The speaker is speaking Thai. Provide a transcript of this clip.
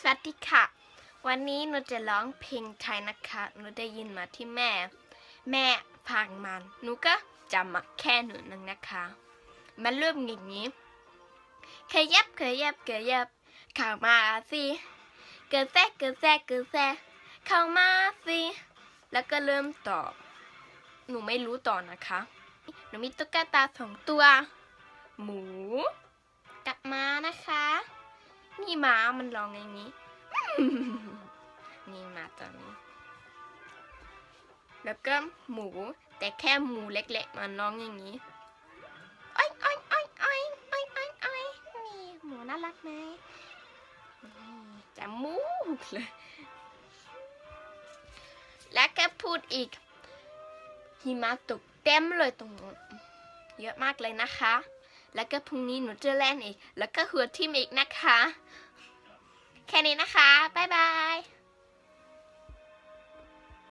สวัสดีค่ะ วันนี้หนูจะร้องเพลงไทยนะคะหนูได้ยินมาที่แม่ แม่พังมันหนูก็จำมาแค่หนูนึงนะคะ มันเริ่มอย่างนี้ขยับขยับขยับเข้ามาสิเกิดแซะเกิดแซะเกิดแซะเข้ามาสิแล้วก็เริ่มต่อ หนูไม่รู้ต่อนะคะ หนูมีตุ๊กตาสองตัว หมู กลับมานะคะ นี่ม้ามันร้องอย่างนี้ นี่มาตอนนี้ แล้วก็หมู แต่แค่หมูเล็กๆ มันร้องอย่างนี้อ้อยอ้อยอ้อยอ้อยอ้อยอ้อยอ้อยนี่หมูน่ารักไหมนี่จมูกเลย แล้วก็พูดอีกหิมะตกเต็มเลยตรงนู้นเยอะมากเลยนะคะ แล้วก็พรุ่งนี้หนูจะเล่นอีก แล้วก็หัวทิมอีกนะคะ แค่นี้นะคะ บ๊ายบาย